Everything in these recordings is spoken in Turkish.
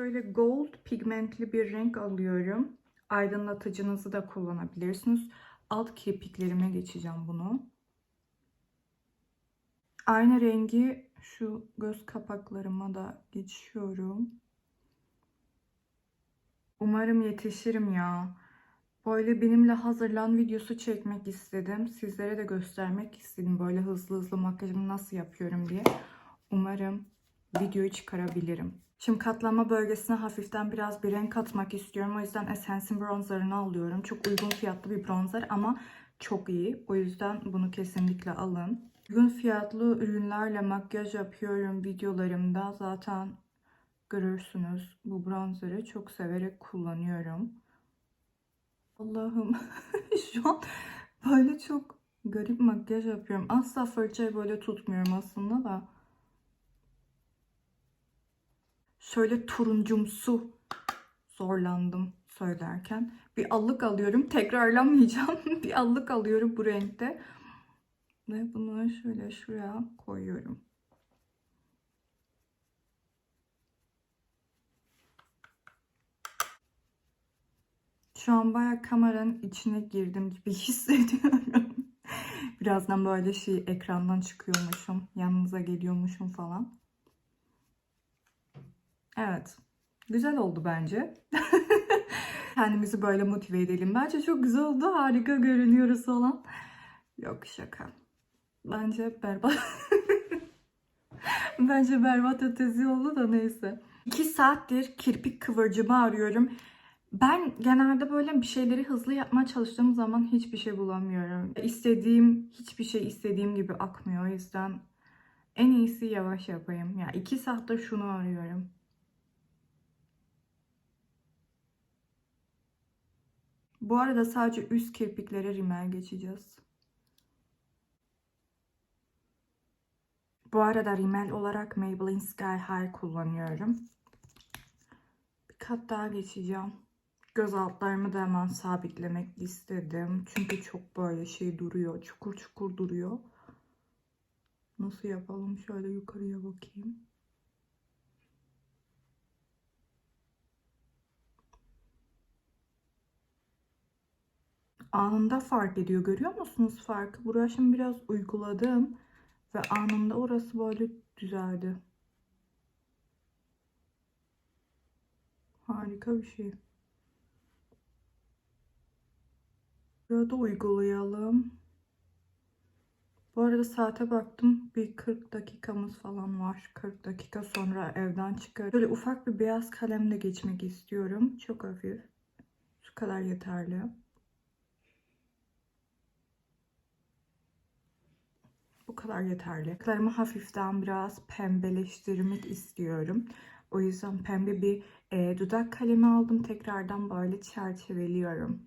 Şöyle gold pigmentli bir renk alıyorum. Aydınlatıcınızı da kullanabilirsiniz. Alt kirpiklerime geçeceğim bunu. Aynı rengi şu göz kapaklarıma da geçiyorum. Umarım yetişirim ya. Böyle benimle hazırlan videosu çekmek istedim. Sizlere de göstermek istedim. Böyle hızlı hızlı makyajımı nasıl yapıyorum diye. Umarım videoyu çıkarabilirim. Şimdi katlama bölgesine hafiften biraz bir renk katmak istiyorum. O yüzden Essence'in bronzerını alıyorum. Çok uygun fiyatlı bir bronzer ama çok iyi. O yüzden bunu kesinlikle alın. Uygun fiyatlı ürünlerle makyaj yapıyorum videolarımda. Zaten görürsünüz. Bu bronzeri çok severek kullanıyorum. Allah'ım şu an böyle çok garip makyaj yapıyorum. Asla fırçayı böyle tutmuyorum aslında da. Şöyle turuncumsu zorlandım söylerken. Bir allık alıyorum. Tekrarlamayacağım. bir allık alıyorum bu renkte. Ve bunu şöyle şuraya koyuyorum. Şu an bayağı kameranın içine girdim gibi hissediyorum. Birazdan böyle şey ekrandan çıkıyormuşum. Yanınıza geliyormuşum falan. Evet. Güzel oldu bence. Kendimizi böyle motive edelim. Bence çok güzel oldu. Harika görünüyoruz falan. Yok şaka. Bence berbat. Bence berbat ötesi oldu da neyse. 2 saattir kirpik kıvırcımı arıyorum. Ben genelde böyle bir şeyleri hızlı yapmaya çalıştığım zaman hiçbir şey bulamıyorum. İstediğim, hiçbir şey istediğim gibi akmıyor. O yüzden en iyisi yavaş yapayım. Ya iki saattir şunu arıyorum. Bu arada sadece üst kirpiklere rimel geçeceğiz. Bu arada rimel olarak Maybelline Sky High kullanıyorum. Bir kat daha geçeceğim. Göz altlarımı da hemen sabitlemek istedim. Çünkü çok böyle şey duruyor. Çukur çukur duruyor. Nasıl yapalım? Şöyle yukarıya bakayım. Anında fark ediyor. Görüyor musunuz farkı? Buraya şimdi biraz uyguladım. Ve anında orası böyle düzeldi. Harika bir şey. Burada uygulayalım. Bu arada saate baktım. Bir 40 dakikamız falan var. 40 dakika sonra evden çıkar. Böyle ufak bir beyaz kalemle geçmek istiyorum. Çok hafif. Şu kadar yeterli. Bu kadar yeterli. Klarımı hafiften biraz pembeleştirmek istiyorum. O yüzden pembe bir e, dudak kalemi aldım. Tekrardan böyle çerçeveliyorum.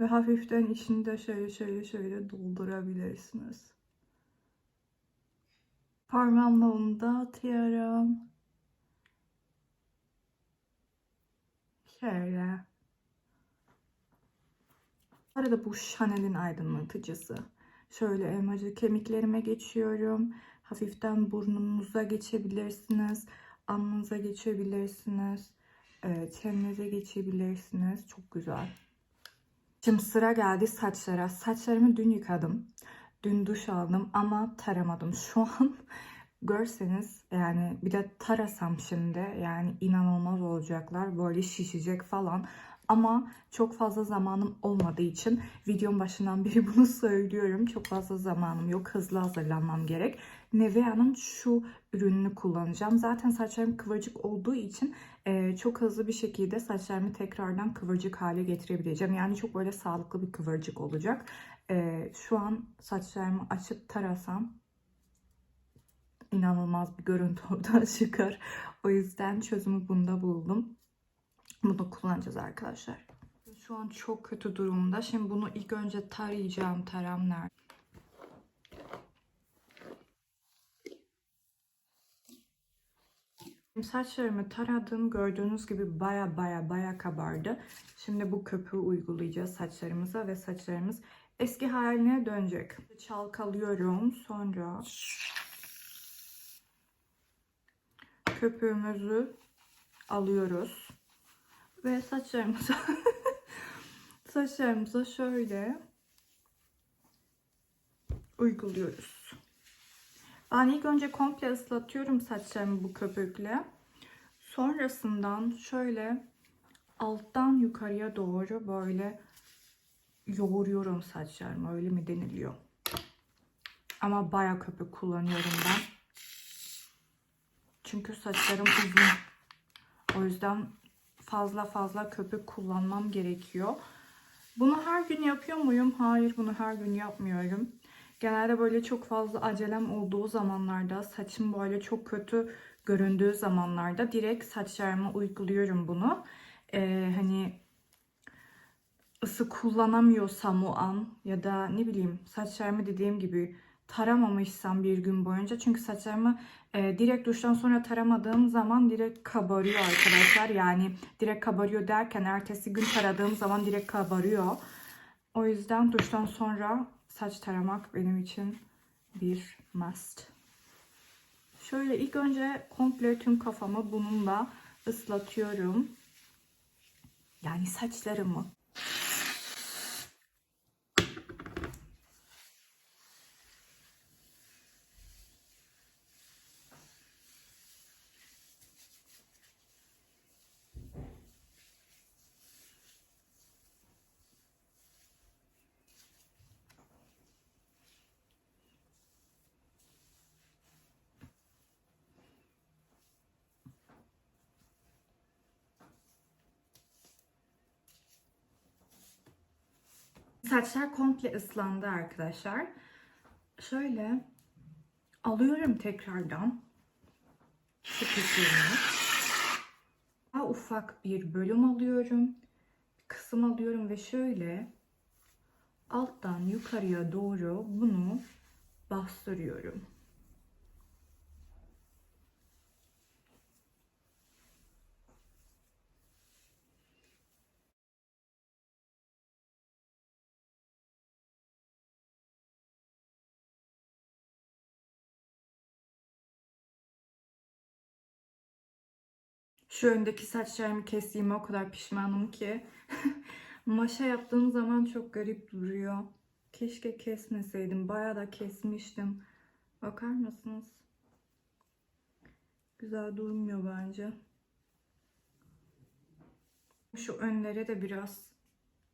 Ve hafiften içini de şöyle şöyle şöyle doldurabilirsiniz. Parmağımla onu dağıtıyorum. Şöyle. Arada bu Chanel'in aydınlatıcısı. Şöyle elmacık kemiklerime geçiyorum. Hafiften burnunuza geçebilirsiniz. Alnınıza geçebilirsiniz. Çenenize geçebilirsiniz. Çok güzel. Şimdi sıra geldi saçlara. Saçlarımı dün yıkadım. Dün duş aldım ama taramadım. Şu an görseniz yani bir de tarasam şimdi yani inanılmaz olacaklar. Böyle şişecek falan. Ama çok fazla zamanım olmadığı için videonun başından beri bunu söylüyorum. Çok fazla zamanım yok. Hızlı hazırlanmam gerek. Nivea'nın şu ürününü kullanacağım. Zaten saçlarım kıvırcık olduğu için e, çok hızlı bir şekilde saçlarımı tekrardan kıvırcık hale getirebileceğim. Yani çok böyle sağlıklı bir kıvırcık olacak. E, şu an saçlarımı açıp tarasam inanılmaz bir görüntü oradan çıkar. O yüzden çözümü bunda buldum. Bunu kullanacağız arkadaşlar. Şu an çok kötü durumda. Şimdi bunu ilk önce tarayacağım. Taram nerede? Saçlarımı taradım. Gördüğünüz gibi baya baya baya kabardı. Şimdi bu köpüğü uygulayacağız saçlarımıza ve saçlarımız eski haline dönecek. Çalkalıyorum. Sonra köpüğümüzü alıyoruz. Ve saçlarımıza saçlarımıza şöyle uyguluyoruz. Ben ilk önce komple ıslatıyorum saçlarımı bu köpükle. Sonrasından şöyle alttan yukarıya doğru böyle yoğuruyorum saçlarımı. Öyle mi deniliyor? Ama baya köpük kullanıyorum ben. Çünkü saçlarım uzun. O yüzden fazla fazla köpük kullanmam gerekiyor. Bunu her gün yapıyor muyum? Hayır bunu her gün yapmıyorum. Genelde böyle çok fazla acelem olduğu zamanlarda, saçım böyle çok kötü göründüğü zamanlarda direkt saçlarıma uyguluyorum bunu. Ee, hani ısı kullanamıyorsam o an ya da ne bileyim saçlarımı dediğim gibi taramamışsam bir gün boyunca çünkü saçlarımı e, direkt duştan sonra taramadığım zaman direkt kabarıyor arkadaşlar. Yani direkt kabarıyor derken ertesi gün taradığım zaman direkt kabarıyor. O yüzden duştan sonra saç taramak benim için bir must. Şöyle ilk önce komple tüm kafamı bununla ıslatıyorum. Yani saçlarımı. Saçlar komple ıslandı arkadaşlar. Şöyle alıyorum tekrardan. Daha ufak bir bölüm alıyorum. Kısım alıyorum ve şöyle alttan yukarıya doğru bunu bastırıyorum. Şu öndeki saçlarımı kestiğime o kadar pişmanım ki. Maşa yaptığım zaman çok garip duruyor. Keşke kesmeseydim. Bayağı da kesmiştim. Bakar mısınız? Güzel durmuyor bence. Şu önlere de biraz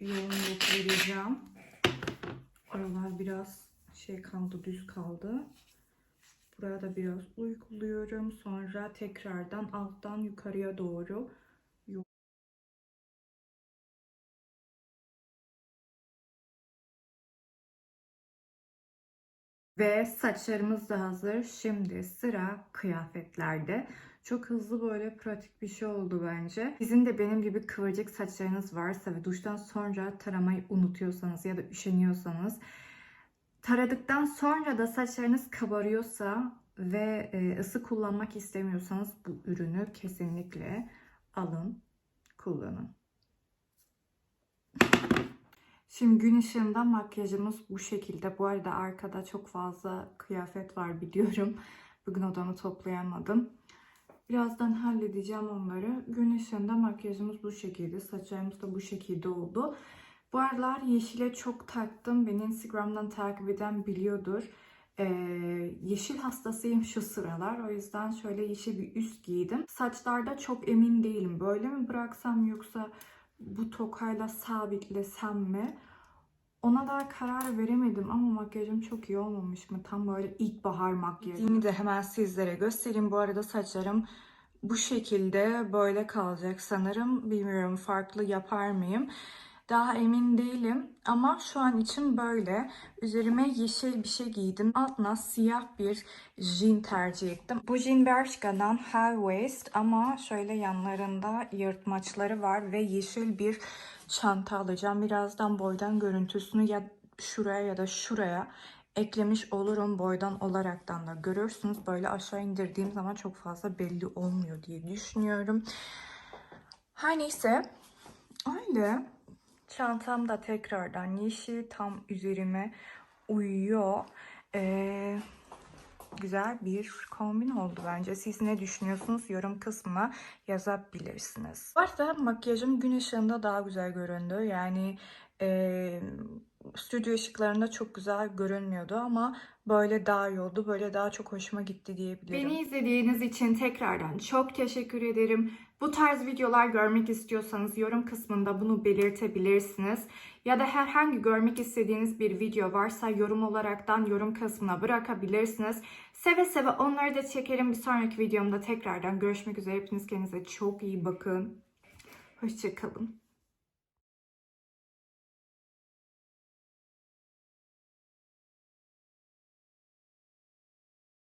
yoğunluk vereceğim. Oralar biraz şey kaldı, düz kaldı. Buraya da biraz uyguluyorum. Sonra tekrardan alttan yukarıya doğru Ve saçlarımız da hazır. Şimdi sıra kıyafetlerde. Çok hızlı böyle pratik bir şey oldu bence. Sizin de benim gibi kıvırcık saçlarınız varsa ve duştan sonra taramayı unutuyorsanız ya da üşeniyorsanız taradıktan sonra da saçlarınız kabarıyorsa ve e, ısı kullanmak istemiyorsanız bu ürünü kesinlikle alın, kullanın. Şimdi gün ışığında makyajımız bu şekilde. Bu arada arkada çok fazla kıyafet var biliyorum. Bugün odamı toplayamadım. Birazdan halledeceğim onları. Gün ışığında makyajımız bu şekilde. Saçlarımız da bu şekilde oldu. Bu aralar yeşile çok taktım. Beni Instagram'dan takip eden biliyordur. Ee, yeşil hastasıyım şu sıralar. O yüzden şöyle yeşil bir üst giydim. Saçlarda çok emin değilim. Böyle mi bıraksam yoksa bu tokayla sabitlesem mi? Ona daha karar veremedim ama makyajım çok iyi olmamış mı? Tam böyle ilkbahar makyajı. Yine de hemen sizlere göstereyim. Bu arada saçlarım bu şekilde böyle kalacak sanırım. Bilmiyorum farklı yapar mıyım? Daha emin değilim ama şu an için böyle. Üzerime yeşil bir şey giydim. Altına siyah bir jean tercih ettim. Bu jean Bershka'dan high waist ama şöyle yanlarında yırtmaçları var ve yeşil bir çanta alacağım. Birazdan boydan görüntüsünü ya şuraya ya da şuraya eklemiş olurum boydan olaraktan da görürsünüz. Böyle aşağı indirdiğim zaman çok fazla belli olmuyor diye düşünüyorum. Her neyse öyle. Çantam da tekrardan yeşil tam üzerime uyuyor. Ee, güzel bir kombin oldu bence. Siz ne düşünüyorsunuz? Yorum kısmına yazabilirsiniz. Arada makyajım gün ışığında daha güzel göründü. Yani e, stüdyo ışıklarında çok güzel görünmüyordu ama böyle daha iyi oldu. Böyle daha çok hoşuma gitti diyebilirim. Beni izlediğiniz için tekrardan çok teşekkür ederim. Bu tarz videolar görmek istiyorsanız yorum kısmında bunu belirtebilirsiniz. Ya da herhangi görmek istediğiniz bir video varsa yorum olaraktan yorum kısmına bırakabilirsiniz. Seve seve onları da çekerim. Bir sonraki videomda tekrardan görüşmek üzere. Hepiniz kendinize çok iyi bakın. Hoşçakalın.